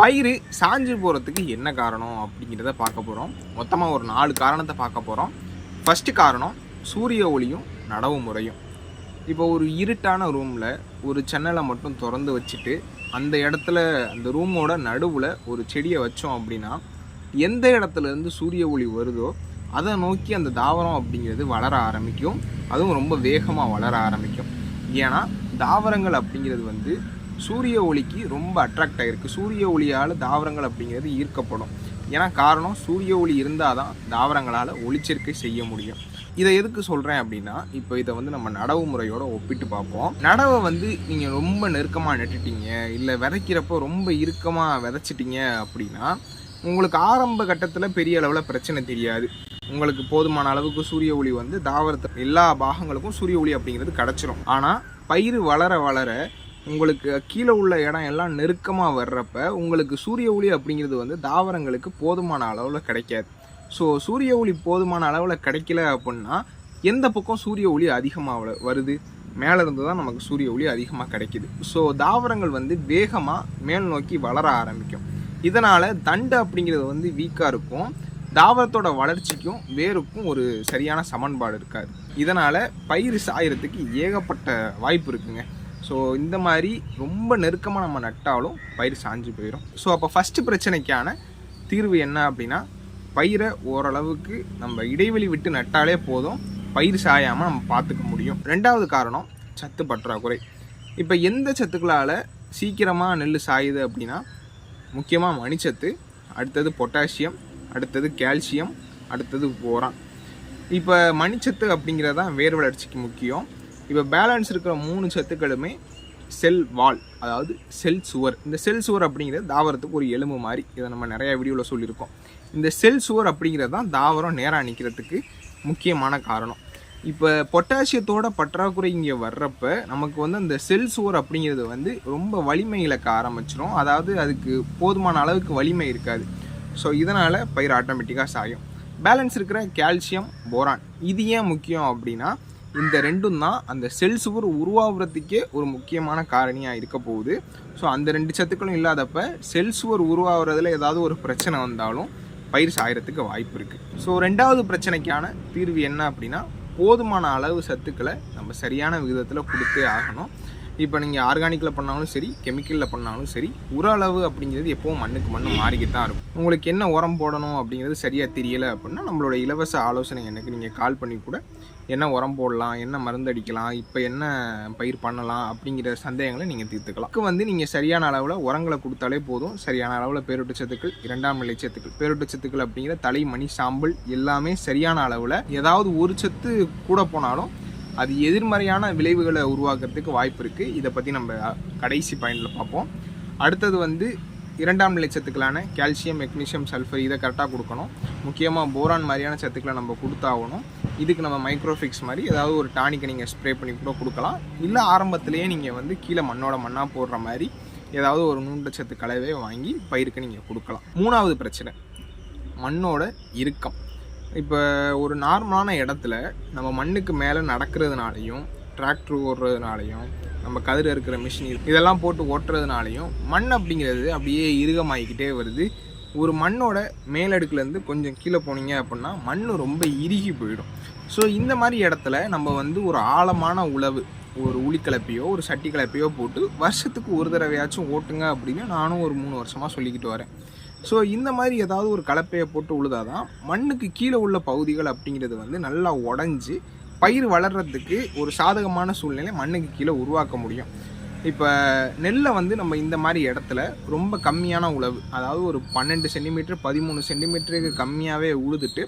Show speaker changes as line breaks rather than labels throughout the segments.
பயிர் சாஞ்சு போகிறதுக்கு என்ன காரணம் அப்படிங்கிறத பார்க்க போகிறோம் மொத்தமாக ஒரு நாலு காரணத்தை பார்க்க போகிறோம் ஃபஸ்ட்டு காரணம் சூரிய ஒளியும் நடவு முறையும். இப்போ ஒரு இருட்டான ரூமில் ஒரு ஜன்னலை மட்டும் திறந்து வச்சுட்டு அந்த இடத்துல அந்த ரூமோட நடுவில் ஒரு செடியை வச்சோம் அப்படின்னா எந்த இடத்துல இருந்து சூரிய ஒளி வருதோ அதை நோக்கி அந்த தாவரம் அப்படிங்கிறது வளர ஆரம்பிக்கும். அதுவும் ரொம்ப வேகமாக வளர ஆரம்பிக்கும். ஏன்னா தாவரங்கள் அப்படிங்கிறது வந்து சூரிய ஒளிக்கு ரொம்ப அட்ராக்ட் ஆகிருக்கு சூரிய ஒளியால் தாவரங்கள் அப்படிங்கிறது ஈர்க்கப்படும். ஏன்னா காரணம் சூரிய ஒளி இருந்தால் தான் தாவரங்களால் ஒளிச்சேர்க்கை செய்ய முடியும். இதை எதுக்கு சொல்கிறேன் அப்படின்னா இப்போ இதை வந்து நம்ம நடவு முறையோடு ஒப்பிட்டு பார்ப்போம். நடவை வந்து நீங்கள் ரொம்ப நெருக்கமாக நட்டுட்டீங்க இல்லை விதைக்கிறப்போ ரொம்ப இறுக்கமாக விதைச்சிட்டிங்க அப்படின்னா உங்களுக்கு ஆரம்ப கட்டத்தில் பெரிய அளவில் பிரச்சனை தெரியாது. உங்களுக்கு போதுமான அளவுக்கு சூரிய ஒளி வந்து தாவரத்தை எல்லா பாகங்களுக்கும் சூரிய ஒளி அப்படிங்கிறது கிடச்சிரும். ஆனால் பயிர் வளர வளர உங்களுக்கு கீழே உள்ள இடம் எல்லாம் நெருக்கமாக வர்றப்ப உங்களுக்கு சூரிய ஒளி அப்படிங்கிறது வந்து தாவரங்களுக்கு போதுமான அளவில் கிடைக்காது. ஸோ சூரிய ஒளி போதுமான அளவில் கிடைக்கல அப்படின்னா எந்த பக்கம் சூரிய ஒளி அதிகமாக வருது? மேலே இருந்து தான் நமக்கு சூரிய ஒளி அதிகமாக கிடைக்குது. ஸோ தாவரங்கள் வந்து வேகமாக மேல் நோக்கி வளர ஆரம்பிக்கும். இதனால் தண்டு அப்படிங்கிறது வந்து வீக்காக இருக்கும். தாவரத்தோட வளர்ச்சிக்கும் வேருக்கும் ஒரு சரியான சமன்பாடு இருக்காது. இதனால் பயிர் சாயறதுக்கு ஏகப்பட்ட வாய்ப்பு இருக்குங்க. ஸோ இந்த மாதிரி ரொம்ப நெருக்கமாக நம்ம நட்டாலும் பயிர் சாஞ்சு போயிடும் ஸோ அப்போ ஃபஸ்ட்டு பிரச்சனைக்கான தீர்வு என்ன அப்படின்னா பயிரை ஓரளவுக்கு நம்ம இடைவெளி விட்டு நட்டாலே போதும். பயிர் சாயாமல் நம்ம பார்த்துக்க முடியும். ரெண்டாவது காரணம் சத்து பற்றாக்குறை. இப்போ எந்த சத்துக்களால் சீக்கிரமாக நெல் சாயுது அப்படின்னா முக்கியமாக மணிச்சத்து அடுத்தது பொட்டாசியம் அடுத்தது கால்சியம் அடுத்தது போரான். இப்போ மணிச்சத்து அப்படிங்கிறது தான் வேர் வளர்ச்சிக்கு முக்கியம். இப்போ பேலன்ஸ் இருக்கிற மூணு சத்துக்களுமே செல் வால் அதாவது செல் சுவர் இந்த செல் சுவர் அப்படிங்கிறது தாவரத்துக்கு ஒரு எலும்பு மாதிரி. இதை நம்ம நிறைய வீடியோவில் சொல்லியிருக்கோம். இந்த செல் சுவர் அப்படிங்கிறது தான் தாவரம் நேராக நிற்கிறதுக்கு முக்கியமான காரணம். இப்போ பொட்டாசியத்தோட பற்றாக்குறை இங்கே வர்றப்ப நமக்கு வந்து அந்த செல் சுவர் அப்படிங்கிறது வந்து ரொம்ப வலிமை இழக்க ஆரம்பிச்சிடும் அதாவது அதுக்கு போதுமான அளவுக்கு வலிமை இருக்காது. ஸோ இதனால் பயிர் ஆட்டோமேட்டிக்காக சாயும். பேலன்ஸ் இருக்கிற கால்சியம் போரான் இது ஏன் முக்கியம் அப்படின்னா இந்த ரெண்டும் தான் அந்த செல் சுவர் உருவாகிறதுக்கே ஒரு முக்கியமான காரணியாக இருக்க போகுது. ஸோ அந்த ரெண்டு சத்துக்களும் இல்லாதப்ப செல் சுவர் உருவாகிறதுல ஏதாவது ஒரு பிரச்சனை வந்தாலும் பயிர் சாயறதுக்கு வாய்ப்பு இருக்குது ஸோ ரெண்டாவது பிரச்சனைக்கான தீர்வு என்ன அப்படின்னா போதுமான அளவு சத்துக்களை நம்ம சரியான விகிதத்தில் கொடுத்தே ஆகணும். இப்போ நீங்கள் ஆர்கானிக்கில் பண்ணாலும் சரி கெமிக்கலில் பண்ணாலும் சரி உர அளவு அப்படிங்கிறது எப்போவும் மண்ணுக்கு மண்ணு மாறிக்கிட்டு தான் இருக்கும். உங்களுக்கு என்ன உரம் போடணும் அப்படிங்கிறது சரியாக தெரியலை அப்படின்னா நம்மளோட இலவச ஆலோசனை எனக்கு நீங்கள் கால் பண்ணி கூட என்ன உரம் போடலாம் என்ன மருந்து அடிக்கலாம் இப்போ என்ன பயிர் பண்ணலாம் அப்படிங்கிற சந்தேகங்களை நீங்கள் தீர்த்துக்கலாம். அதுக்கு வந்து நீங்கள் சரியான அளவில் உரங்களை கொடுத்தாலே போதும். சரியான அளவில் பேரொட்டு சத்துக்கள் இரண்டாம் நிலை சத்துக்கள். பேரொட்டு சத்துக்கள் அப்படிங்கிற தலை மணி சாம்பல் எல்லாமே சரியான அளவில் ஏதாவது ஒரு சத்து கூட போனாலும் அது எதிர்மறையான விளைவுகளை உருவாக்குறதுக்கு வாய்ப்பு இருக்குது இதை பற்றி நம்ம கடைசி பாயிண்டில் பார்ப்போம். அடுத்தது வந்து இரண்டாம் நிலை சத்துக்களான கால்சியம் மெக்னீஷியம் சல்ஃபர் இதை கரெக்டாக கொடுக்கணும். முக்கியமாக போரான் மாதிரியான சத்துக்களை நம்ம கொடுத்தாகணும். இதுக்கு நம்ம மைக்ரோஃபிக்ஸ் மாதிரி ஏதாவது ஒரு டானிக்கை நீங்கள் ஸ்ப்ரே பண்ணி கூட கொடுக்கலாம். இல்லை ஆரம்பத்திலேயே நீங்கள் வந்து கீழே மண்ணோட மண்ணாக போடுற மாதிரி ஏதாவது ஒரு நூண்டச்சத்து கலவையை வாங்கி பயிருக்கு நீங்கள் கொடுக்கலாம். மூணாவது பிரச்சனை மண்ணோட இறுக்கம். இப்போ ஒரு நார்மலான இடத்துல நம்ம மண்ணுக்கு மேலே நடக்கிறதுனாலையும் டிராக்டர் ஓடுறதுனாலையும் நம்ம கதிர் இருக்கிற மிஷின் இதெல்லாம் போட்டு ஓட்டுறதுனாலையும் மண் அப்படிங்கிறது அப்படியே இறுகமாகிக்கிட்டே வருது. ஒரு மண்ணோட மேலடுக்குலேருந்து கொஞ்சம் கீழே போனீங்க அப்படின்னா மண் ரொம்ப இறுகி போயிடும். ஸோ இந்த மாதிரி இடத்துல நம்ம வந்து ஒரு ஆழமான உழவு ஒரு உளிக்கலப்பையோ ஒரு சட்டி கலப்பையோ போட்டு வருஷத்துக்கு ஒரு தடவையாச்சும் ஓட்டுங்க அப்படின்னு நானும் ஒரு மூணு வருஷமாக சொல்லிக்கிட்டு வரேன். ஸோ இந்த மாதிரி ஏதாவது ஒரு கலப்பையை போட்டு உழுதாதான் மண்ணுக்கு கீழே உள்ள பகுதிகள் அப்படிங்கிறது வந்து நல்லா உடஞ்சி பயிர் வளர்கிறதுக்கு ஒரு சாதகமான சூழ்நிலை மண்ணுக்கு கீழே உருவாக்க முடியும். இப்போ நெல்லை வந்து நம்ம இந்த மாதிரி இடத்துல ரொம்ப கம்மியான உழவு அதாவது ஒரு பன்னெண்டு சென்டிமீட்டர் பதிமூணு சென்டிமீட்டருக்கு கம்மியாகவே உழுதுட்டு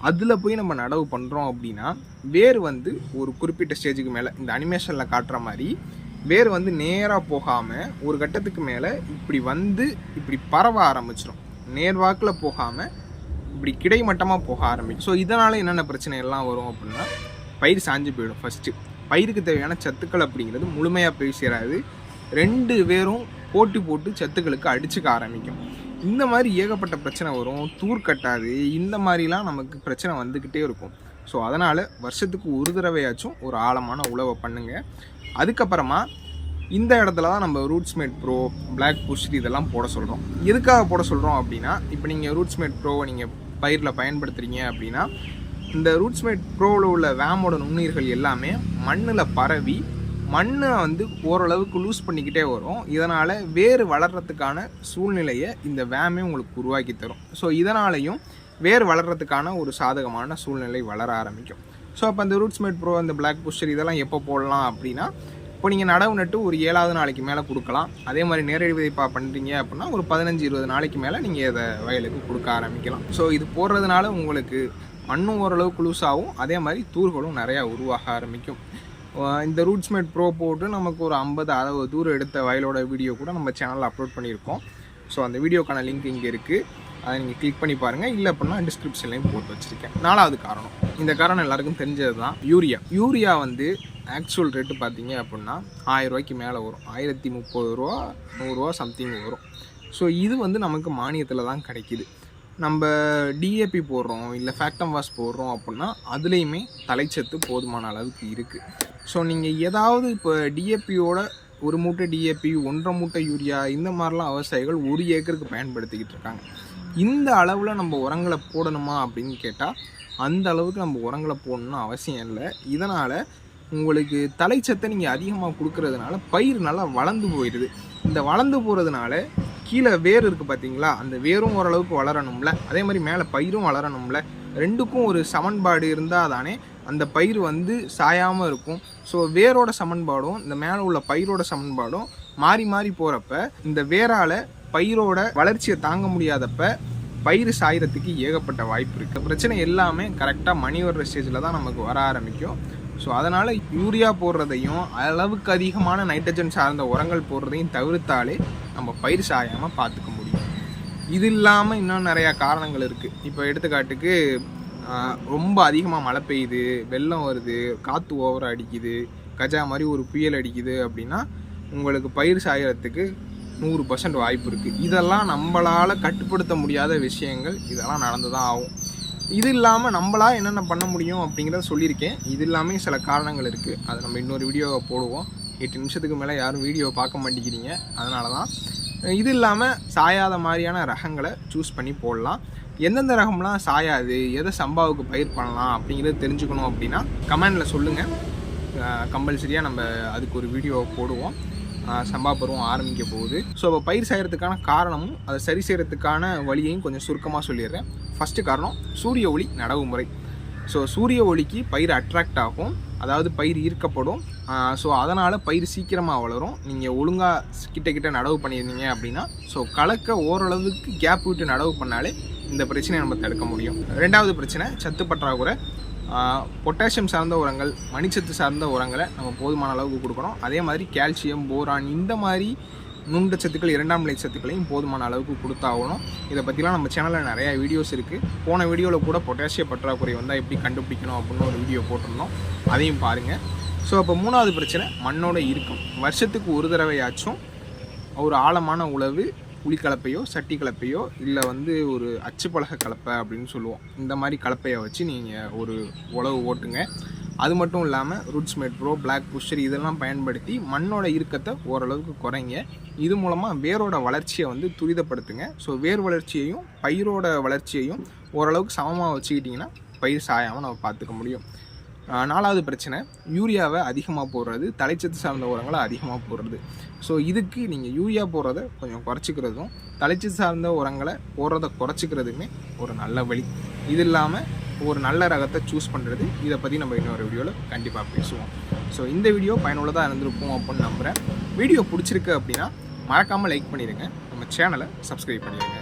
அதில் போய் நம்ம நடவு பண்ணுறோம் அப்படின்னா வேர் வந்து ஒரு குறிப்பிட்ட ஸ்டேஜுக்கு மேலே இந்த அனிமேஷனில் காட்டுற மாதிரி வேர் வந்து நேராக போகாமல் ஒரு கட்டத்துக்கு மேலே இப்படி வந்து இப்படி பரவ ஆரம்பிச்சிடும் நேர்வாக்கில் போகாமல் இப்படி கிடைமட்டமாக போக ஆரம்பிக்கும். ஸோ இதனால் என்னென்ன பிரச்சனை எல்லாம் வரும் அப்படின்னா பயிர் சாஞ்சு போயிடும் ஃபஸ்ட்டு பயிருக்கு தேவையான சத்துக்கள் அப்படிங்கிறது முழுமையாக போய் சேராது. ரெண்டு பேரும் போட்டி போட்டு சத்துக்களுக்கு அடிச்சுக்க ஆரம்பிக்கும். இந்த மாதிரி ஏகப்பட்ட பிரச்சனை வரும். தூர் கட்டாது. இந்த மாதிரிலாம் நமக்கு பிரச்சனை வந்துக்கிட்டே இருக்கும். ஸோ அதனால் வருஷத்துக்கு ஒரு தடவையாச்சும் ஒரு ஆழமான உழவை பண்ணுங்கள் அதுக்கப்புறமா இந்த இடத்துல தான் நம்ம ரூட்ஸ்மேட் ப்ரோ பிளாக் புஷ் இதெல்லாம் போட சொல்கிறோம் எதுக்காக போட சொல்கிறோம் அப்படின்னா இப்போ நீங்கள் ரூட்ஸ்மேட் ப்ரோவை நீங்கள் பயிரில் பயன்படுத்துகிறீங்க அப்படின்னா இந்த ரூட்ஸ்மேட் ப்ரோவில் உள்ள வேமோட நுண்ணுயிர்கள் எல்லாமே மண்ணில் பரவி மண்ணை வந்து ஓரளவுக்கு லூஸ் பண்ணிக்கிட்டே வரும். இதனால் வேர் வளர்கிறதுக்கான சூழ்நிலையை இந்த வேமே உங்களுக்கு உருவாக்கி தரும். ஸோ இதனாலையும் வேர் வளர்கிறதுக்கான ஒரு சாதகமான சூழ்நிலை வளர ஆரம்பிக்கும். ஸோ அப்போ அந்த ரூட்ஸ்மேட் ப்ரோ அந்த பிளாக் புஷர் இதெல்லாம் எப்போ போடலாம் அப்படின்னா இப்போ நீங்கள் நடவு நட்டு ஒரு ஏழாவது நாளைக்கு மேலே கொடுக்கலாம். அதே மாதிரி நேரடி விதைப்பா பண்ணுறீங்க அப்படின்னா ஒரு பதினஞ்சு இருபது நாளைக்கு மேலே நீங்கள் இதை வயலுக்கு கொடுக்க ஆரம்பிக்கலாம். ஸோ இது போடுறதுனால உங்களுக்கு மண்ணும் ஓரளவுக்கு லூஸ் அதே மாதிரி தூர்களும் நிறையா உருவாக ஆரம்பிக்கும். இந்த இந்த ரூட்ஸ்மேட் ப்ரோ போட்டு நமக்கு ஒரு ஐம்பது அறுபது தூரம் எடுத்த வயலோட வீடியோ கூட நம்ம சேனலில் அப்லோட் பண்ணியிருக்கோம். ஸோ அந்த வீடியோக்கான லிங்க் இங்கே இருக்குது அதை நீங்கள் கிளிக் பண்ணி பாருங்கள் இல்லை அப்படின்னா டிஸ்கிரிப்ஷன்லையும் போட்டு வச்சுருக்கேன். நாலாவது காரணம். இந்த காரணம் எல்லாருக்கும் தெரிஞ்சது தான். யூரியா யூரியா வந்து ஆக்சுவல் ரேட்டு பார்த்தீங்க அப்படின்னா ஆயிரம் ரூபாய்க்கு மேலே வரும். ஆயிரத்தி முப்பது ரூபா நூறுரூவா சம்திங் வரும். ஸோ இது வந்து நமக்கு மானியத்தில் தான் கிடைக்கிது. நம்ம டிஏபி போடுறோம் இல்லை ஃபேக்டம் வாஷ் போடுறோம் அப்படின்னா அதுலேயுமே தலைச்சத்து போதுமான அளவுக்கு இருக்குது ஸோ நீங்கள் ஏதாவது இப்போ டிஏபியோட ஒரு மூட்டை டிஏபி ஒன்றரை மூட்டை யூரியா இந்த மாதிரிலாம் விவசாயிகள் ஒரு ஏக்கருக்கு பயன்படுத்திக்கிட்டு இருக்காங்க. இந்த அளவில் நம்ம உரங்களை போடணுமா அப்படின்னு கேட்டால் அந்த அளவுக்கு நம்ம உரங்களை போடணும்னு அவசியம் இல்லை. இதனால் உங்களுக்கு தலைச்சத்தை நீங்கள் அதிகமாக கொடுக்கறதுனால பயிர் நல்லா வளர்ந்து போயிடுது. இந்த வளர்ந்து போகிறதுனால கீழே வேர் இருக்குது பார்த்தீங்களா அந்த வேரும் ஓரளவுக்கு வளரணும்ல. அதே மாதிரி மேலே பயிரும் வளரணும்ல. ரெண்டுக்கும் ஒரு சமன்பாடு இருந்தால் தானே அந்த பயிர் வந்து சாயாமல் இருக்கும். ஸோ வேரோட சமன்பாடும் இந்த மேலே உள்ள பயிரோட சமன்பாடும் மாறி மாறி போகிறப்ப இந்த வேரால் பயிரோட வளர்ச்சியை தாங்க முடியாதப்ப பயிர் சாயறதுக்கு ஏகப்பட்ட வாய்ப்பு இருக்குது பிரச்சனை எல்லாமே கரெக்டாக மணி வர்ற ஸ்டேஜில் தான் நமக்கு வர ஆரம்பிக்கும். ஸோ அதனால் யூரியா போடுறதையும் அளவுக்கு அதிகமான நைட்ரஜன் சார்ந்த உரங்கள் போடுறதையும் தவிர்த்தாலே நம்ம பயிர் சாயாமல் பார்த்துக்க முடியும். இது இல்லாமல் இன்னும் நிறையா காரணங்கள் இருக்குது இப்போ எடுத்துக்காட்டுக்கு ரொம்ப அதிகமாக மழை பெய்யுது வெள்ளம் வருது காற்று ஓவராக அடிக்குது கஜா மாதிரி ஒரு புயல் அடிக்குது அப்படின்னா உங்களுக்கு பயிர் சாயறதுக்கு நூறு பர்சன்ட் வாய்ப்பு இருக்குது இதெல்லாம் நம்மளால் கட்டுப்படுத்த முடியாத விஷயங்கள். இதெல்லாம் நடந்து தான் ஆகும். இது இல்லாமல் நம்மளா என்னென்ன பண்ண முடியும் அப்படிங்கிறத சொல்லியிருக்கேன். இது இல்லாமல் சில காரணங்கள் இருக்குது அதை நம்ம இன்னொரு வீடியோவை போடுவோம். எட்டு நிமிஷத்துக்கு மேலே யாரும் வீடியோவை பார்க்க மாட்டேங்கிறீங்க. அதனால தான் இது இல்லாமல் சாயாத மாதிரியான ரகங்களை சூஸ் பண்ணி போடலாம். எந்தெந்த ரகம்லாம் சாயாது எதை சம்பாவுக்கு பயிர் பண்ணலாம் அப்படிங்கிறத தெரிஞ்சுக்கணும் அப்படின்னா கமெண்டில் சொல்லுங்கள் கம்பல்சரியாக நம்ம அதுக்கு ஒரு வீடியோ போடுவோம். சம்பா பருவம் ஆரம்பிக்க போகுது. ஸோ அப்போ பயிர் செய்கிறதுக்கான காரணமும் அதை சரி செய்கிறதுக்கான வழியையும் கொஞ்சம் சுருக்கமாக சொல்லிடுறேன். ஃபஸ்ட்டு காரணம் சூரிய ஒளி நடவு முறை. ஸோ சூரிய ஒளிக்கு பயிர் அட்ராக்ட் ஆகும். அதாவது பயிர் ஈர்க்கப்படும். ஸோ அதனால் பயிர் சீக்கிரமாக வளரும். நீங்கள் ஒழுங்காக கிட்ட கிட்ட நடவு பண்ணியிருந்தீங்க அப்படின்னா ஸோ கலக்க ஓரளவுக்கு கேப் விட்டு நடவு பண்ணாலே இந்த பிரச்சனையை நம்ம தடுக்க முடியும். ரெண்டாவது பிரச்சனை சத்து பற்றாக்குறை. பொட்டாசியம் சார்ந்த உரங்கள் மணிச்சத்து சார்ந்த உரங்களை நம்ம போதுமான அளவுக்கு கொடுக்கணும். அதே மாதிரி கால்சியம் போரான் இந்த மாதிரி நுண்டச்சத்துக்கள் இரண்டாம் நிலை சத்துக்களையும் போதுமான அளவுக்கு கொடுத்தாகணும். இதை பற்றிலாம் நம்ம சேனலில் நிறையா வீடியோஸ் இருக்குது போன வீடியோவில் கூட பொட்டாசிய பற்றாக்குறை வந்தால் எப்படி கண்டுபிடிக்கணும் அப்படின்னு ஒரு வீடியோ போட்டிருந்தோம். அதையும் பாருங்கள் ஸோ அப்போ மூணாவது பிரச்சனை மண்ணோட இருக்கும் வருஷத்துக்கு ஒரு தடவையாச்சும் ஒரு ஆழமான உழவு புளி கலப்பையோ சட்டி கலப்பையோ இல்லை வந்து ஒரு அச்சுப்பலகை கலப்பை அப்படின்னு சொல்லுவோம். இந்த மாதிரி கலப்பையை வச்சு நீங்கள் ஒரு உழவு ஓட்டுங்க. அது மட்டும் இல்லாமல் roots mat pro black pusher இதெல்லாம் பயன்படுத்தி மண்ணோட இறுக்கத்தை ஓரளவுக்கு குறைங்க. இது மூலமாக வேரோட வளர்ச்சியை வந்து துரிதப்படுத்துங்க. ஸோ வேர் வளர்ச்சியையும் பயிரோட வளர்ச்சியையும் ஓரளவுக்கு சமமாக வச்சுக்கிட்டிங்கன்னா பயிர் சாயாமல் நம்ம பார்த்துக்க முடியும். நாலாவது பிரச்சனை யூரியாவை அதிகமாக போடுறது தலைச்சத்து சார்ந்த உரங்களை அதிகமாக போடுறது. ஸோ இதுக்கு நீங்கள் யூரியா போடுறத கொஞ்சம் குறைச்சிக்கிறதும் தலைச்சத்து சார்ந்த உரங்களை போடுறத குறைச்சிக்கிறதுமே ஒரு நல்ல வழி. இது இல்லாமல் ஒரு நல்ல ரகத்தை சூஸ் பண்ணுறது இதை பற்றி நம்ம இன்னொரு வீடியோவில் கண்டிப்பாக பேசுவோம். ஸோ இந்த வீடியோ பயனுள்ளதாக இருந்திருக்கும் அப்படின்னு நம்புகிறேன் வீடியோ பிடிச்சிருக்கு அப்படின்னா மறக்காமல் லைக் பண்ணிடுங்க. நம்ம சேனலை சப்ஸ்கிரைப் பண்ணிடுங்க.